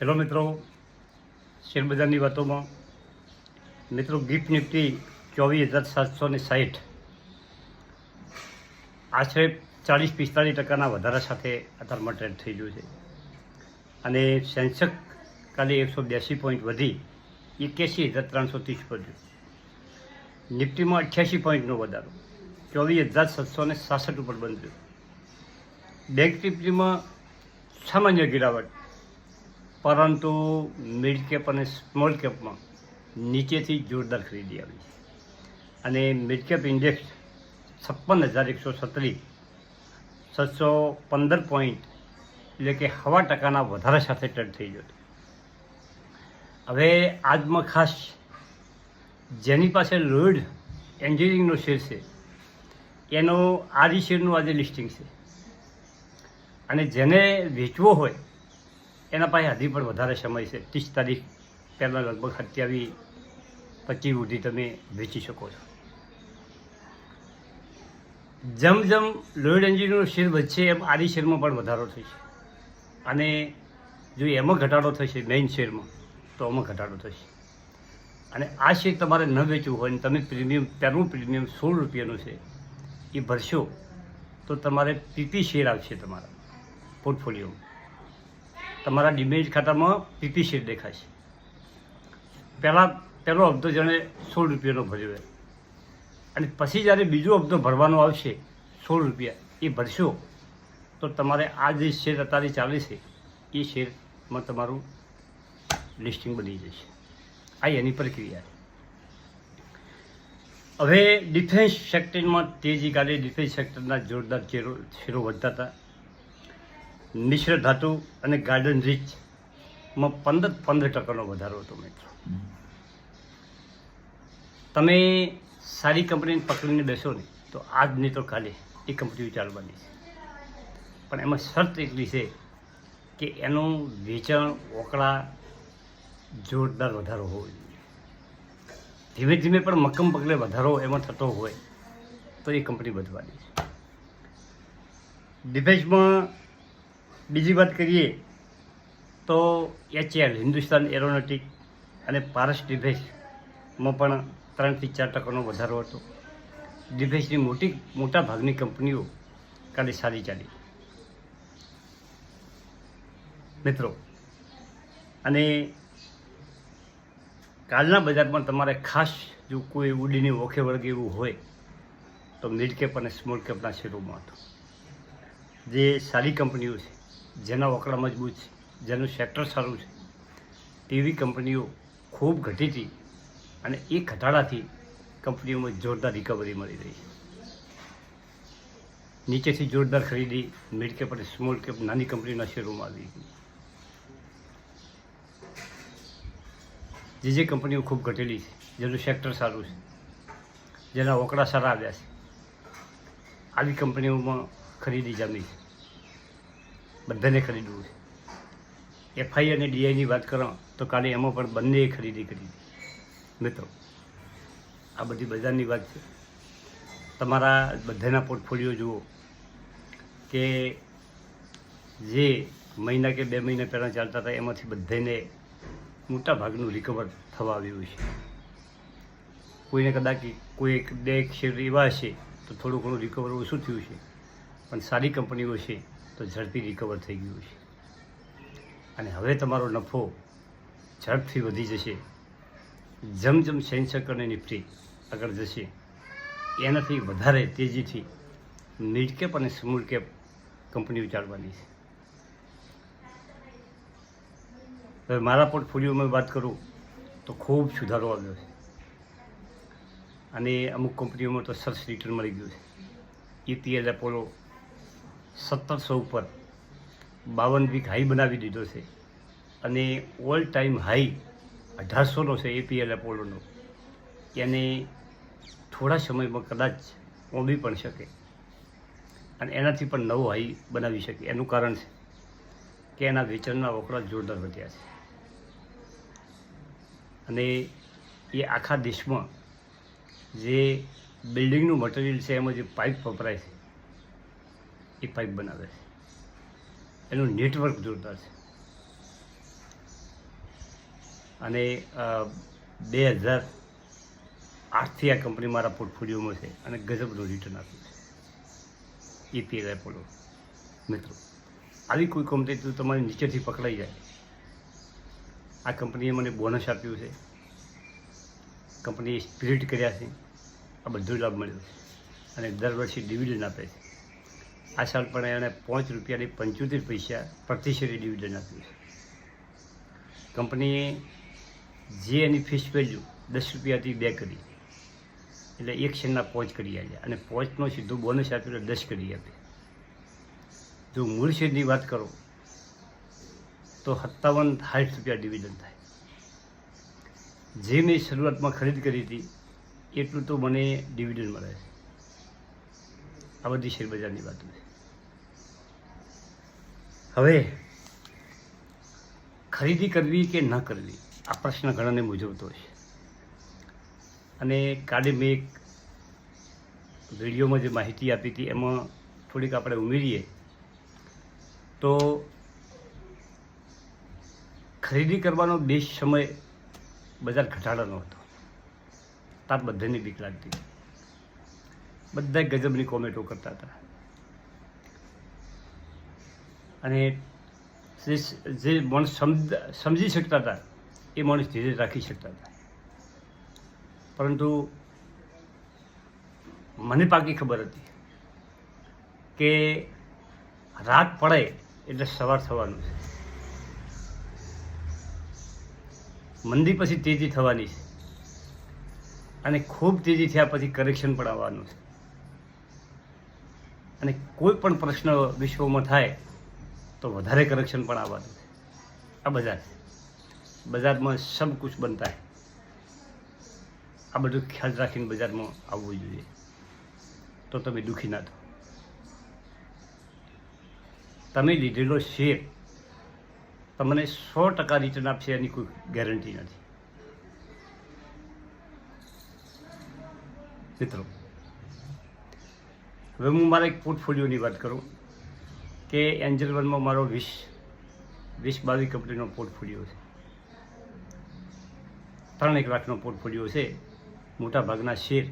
Hello મિત્રો, શેરબજારની વાતોમાં. મિત્રો ગિફ્ટ નિફ્ટી ચોવીસ હજાર સાતસો ને સાહીઠ. આશરે ચાલીસ પિસ્તાલીસ ટકાના વધારા સાથે અત્યારમાં ટ્રેડ થઈ ગયું છે. અને સેન્સક કાલે એકસો બ્યાસી પોઈન્ટ વધી, એક્યાસી હજાર ત્રણસો ત્રીસ પર નિફ્ટીમાં અઠ્યાસી પોઈન્ટનો વધારો, ચોવીસ હજાર સાતસો ને સાસઠ ઉપર બંધ થયું. બેંક નિફ્ટીમાં સામાન્ય ગિરાવટ પરંતુ મિડ કેપ અને સ્મોલ કેપમાં નીચેથી જોરદાર ખરીદી આવી છે. અને મિડ કેપ ઇન્ડેક્સ છપ્પન હજાર એકસો સત્રીસ સાતસો પંદર પોઈન્ટ એટલે કે હવા ટકાના વધારા સાથે ટ્રેડ થઈ ગયો હવે આજમાં ખાસ જેની પાસે લોઇડ એન્જિનિયરિંગનો શેર છે, એનો આરી શેરનું આજે લિસ્ટિંગ છે. અને જેને વેચવો હોય એના પાસે હજી પણ વધારે સમય છે. ત્રીસ તારીખ પહેલાં લગભગ સત્યાવીસ પચીસ સુધી તમે વેચી શકો છો. જેમ જેમ લોઇડ એન્જિનનો શેર વધશે એમ આદિ શેરમાં પણ વધારો થશે. અને જો એમાં ઘટાડો થશે મેઇન શેરમાં, તો આમાં ઘટાડો થશે. અને આ શેર તમારે ન વેચવું હોય ને તમે પ્રીમિયમ, પહેલું પ્રીમિયમ સોળ રૂપિયાનું છે, એ ભરશો તો તમારે પીપી શેર આવશે તમારા પોર્ટફોલિયોમાં. તમારા ડિમેજ ખાતામાં પીપી શેર દેખાશે પહેલાં, પહેલો હપ્તો જેણે સોળ રૂપિયાનો ભર્યો અને પછી જ્યારે બીજો હપ્તો ભરવાનો આવશે, સોળ રૂપિયા, એ ભરશો, તો તમારે આ જે શેર અત્યારે ચાલે છે, એ શેરમાં તમારું લિસ્ટિંગ બની જશે. આ એની પ્રક્રિયા હવે ડિફેન્સ સેક્ટરમાં તેજી કાઢી ડિફેન્સ સેક્ટરના જોરદાર શેરો શેરો વધતા હતા. મિશ્ર ધાતુ અને ગાર્ડન રીચમાં પંદર પંદર ટકાનો વધારો હતો મિત્રો. તમે સારી કંપનીને પકડીને બેસો ને, તો આજ નહીં તો કાલે એ કંપનીઓ ચાલવાની છે પણ એમાં શરત એટલી છે કે એનું વેચાણ ઓકળા જોરદાર વધારો હોવો જોઈએ. ધીમે ધીમે પણ મક્કમ પગલે વધારો એમાં થતો હોય તો એ કંપની વધવાની છે. ડિફેન્સમાં બીજી વાત કરીએ તો એચએલ, હિન્દુસ્તાન એરોનોટિક અને પારસ ડિફેન્સમાં પણ ત્રણથી ચાર ટકાનો વધારો હતો. ડિફેન્સની મોટી, મોટા ભાગની કંપનીઓ કાલે સારી ચાલી. મિત્રો, અને કાલના બજારમાં તમારે ખાસ જો કોઈ ઉડીને ઓખે વળગે એવું હોય, તો મિડ કેપ અને સ્મોલ કેપના શેરોમાં હતું. જે સારી કંપનીઓ છે જેના વકડા મજબૂત છે, જેનું સેક્ટર સારું છે. તેવી કંપનીઓ ખૂબ ઘટી હતી અને એ ઘટાડાથી કંપનીઓમાં જોરદાર રિકવરી મળી રહી છે. નીચેથી જોરદાર ખરીદી મિડ કેપ અને સ્મોલ કેપ નાની કંપનીના શેરોમાં આવી જે જે કંપનીઓ ખૂબ ઘટેલી છે, જેનું સેક્ટર સારું છે, જેના ઓકડા સારા આવ્યા છે, આવી કંપનીઓમાં ખરીદી જામી છે. બધાને ખરીદવું છે. એફઆઈ અને ડીઆઈની વાત કરો તો કાલે એમાં પણ બંનેએ ખરીદી કરી મિત્રો, આ બધી બજારની વાત છે. તમારા બધાના પોર્ટફોલિયો જુઓ કે જે મહિના કે બે મહિના પહેલાં ચાલતા હતા, એમાંથી બધાને મોટા ભાગનું રિકવર થવા આવ્યું છે. કોઈને કદાચ કોઈ એક, બે એક શેર એવા હશે, તો થોડું ઘણું રિકવર ઓછું થયું છે. પણ સારી કંપનીઓ છે. તો ઝડપી રિકવર થઈ ગયું છે અને હવે તમારો નફો ઝડપથી વધી જશે. જેમ જેમ સેન્સેક્સ અને નિફ્ટી આગળ જશે. એનાથી વધારે તેજીથી મિડકેપ અને સ્મોલ કેપ કંપનીઓ ઉચાડવાની છે. હવે મારા પોર્ટફોલિયોમાં વાત કરું તો ખૂબ સુધારો આવ્યો છે. અને અમુક કંપનીઓમાં તો સરસ રિટર્ન મળી ગયું છે. ઈપીએલ એપોલો સત્તરસો ઉપર બાવન વીક હાઈ બનાવી દીધો છે. અને ઓલ ટાઈમ હાઈ અઢારસોનો છે એપીએલ એપોલોનો એને થોડા સમયમાં કદાચ ઓમી પણ શકે. અને એનાથી પણ નવો હાઈ બનાવી શકે. એનું કારણ છે કે એના વેચાણના વકરા જોરદાર વધ્યા છે. અને એ આખા દેશમાં જે બિલ્ડિંગનું મટીરિયલ છે, એમાં જે પાઇપ વપરાય છે એ પાઇપ બનાવે. છે એનું નેટવર્ક જોરદાર છે. અને બે હજાર આઠથી આ કંપની મારા પોર્ટફોલિયોમાં છે અને ગજબનું રિટર્ન આપ્યું છે. ઈપીએલ એપોલો મિત્રો. આવી કોઈ કંપની તો તમારી નીચેથી પકડાઈ જાય. આ કંપનીએ મને બોનસ આપ્યું છે. કંપનીએ સ્પિરિટ કર્યા છે. આ બધો લાભ મળ્યો છે. અને દર વર્ષે ડિવિડન્ડ આપે છે. આ સાલ પણ એણે પાંચ રૂપિયાની પંચોતેર પૈસા પ્રતિ ડિવિઝન આપ્યું છે કંપનીએ જે એની ફીસ વેલ્યુ દસ રૂપિયાથી બે કરી, એટલે એક શેરના પોચ કરી આવ્યા અને પોચનો સીધો બોનસ આપ્યો એટલે દસ કરી આપે. જો મૂળ શેરની વાત કરો, તો સત્તાવન સાઠ રૂપિયા ડિવિડન્ડ થાય. જે મેં શરૂઆતમાં ખરીદ કરી હતી, એટલું તો મને ડિવિડન્ડ મળે છે. આ બધી શેરબજારની વાત હવે, ખરીદી કરવી કે ન કરવી, આ પ્રશ્ન ઘણાને મૂંઝવતો છે. અને કાલે મેં એક વિડીયોમાં જે માહિતી આપી હતી, એમાં થોડીક આપણે ઉમેરીએ. તો ખરીદી કરવાનો બે સમય બજાર ઘટાડાનો હતો. તાર બધાને બીક લાગતી. બધા ગજબની કોમેન્ટો કરતા હતા. અને જે માણસ સમજી શકતા હતા, એ માણસ ધીરે રાખી શકતા હતા. પરંતુ મને પાકી ખબર હતી કે રાત પડે એટલે સવાર થવાનું છે. મંદી પછી તેજી થવાની છે. અને ખૂબ તેજી થયા પછી કરેક્શન પણ આવવાનું છે. અને કોઈ પણ પ્રશ્ન વિશ્વમાં થાય, તો વધારે કરેક્શન પણ આવવાનું છે. આ બજાર છે. બજારમાં સબ કુછ બનતા હે. આ બધું ખ્યાલ રાખીને બજારમાં આવવું જોઈએ. તો તમે દુઃખી ના થો. તમે લીધેલો શેર તમને સો ટકા રિટર્ન આપશે એની કોઈ ગેરંટી નથી. મિત્રો હવે હું મારા એક પોર્ટફોલિયોની વાત કરું કે એન્જલ વનમાં મારો વીસ વીસ બાવીસ કંપનીનો પોર્ટફોલિયો છે. ત્રણ એક લાખનો પોર્ટફોલિયો છે. મોટા ભાગના શેર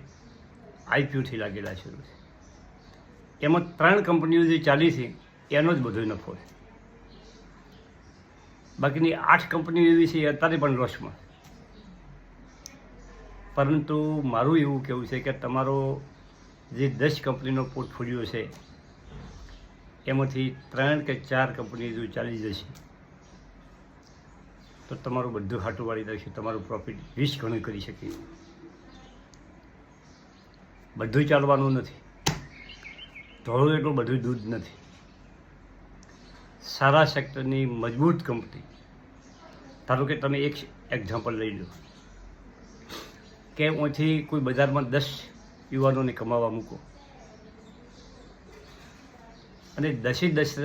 આઈપીઓથી લાગેલા શેરો છે. એમાં ત્રણ કંપનીઓ જે ચાલી છે, એનો જ બધો નફો છે. બાકીની આઠ કંપનીઓ એવી છે અત્યારે પણ લોસમાં પરંતુ મારું એવું કહેવું છે કે તમારો જે દસ કંપનીનો પોર્ટફોલિયો છે, એમાંથી ત્રણ કે ચાર કંપની જો ચાલી જશે, તો તમારું બધું હાટું વાળી દેશે તમારું પ્રોફિટ વીસ ગણું કરી શકે બધું ચાલવાનું નથી. ધોળું એટલું બધું દૂધ નથી. સારા સેક્ટરની મજબૂત કંપની. ધારો કે તમે એક એક્ઝામ્પલ લઈ લો. કે અહીંથી કોઈ બજારમાં દસ યુવાનોને કમાવા મૂકો. અને દસે દસ,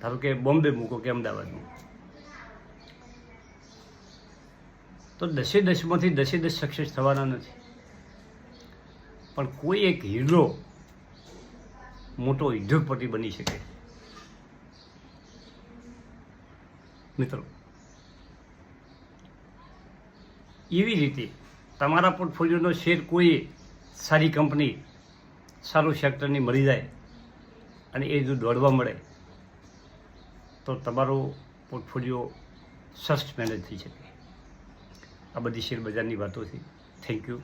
ધારો કે બોમ્બે મૂકો કે અમદાવાદ મૂકો. તો દસે દસમાંથી દસે દસ સક્સેસ થવાના નથી. પણ કોઈ એક હીરો મોટો ઉદ્યોગપતિ બની શકે. મિત્રો, એવી રીતે તમારા પોર્ટફોલિયોનો શેર કોઈ સારી કંપની સારું સેક્ટરની મળી જાય અને એ જો દોડવા મળે, તો તમારો પોર્ટફોલિયો સસ્ટ મેનેજ થઈ શકે. આ બધી શેર બજારની વાતો છે થેન્ક યુ.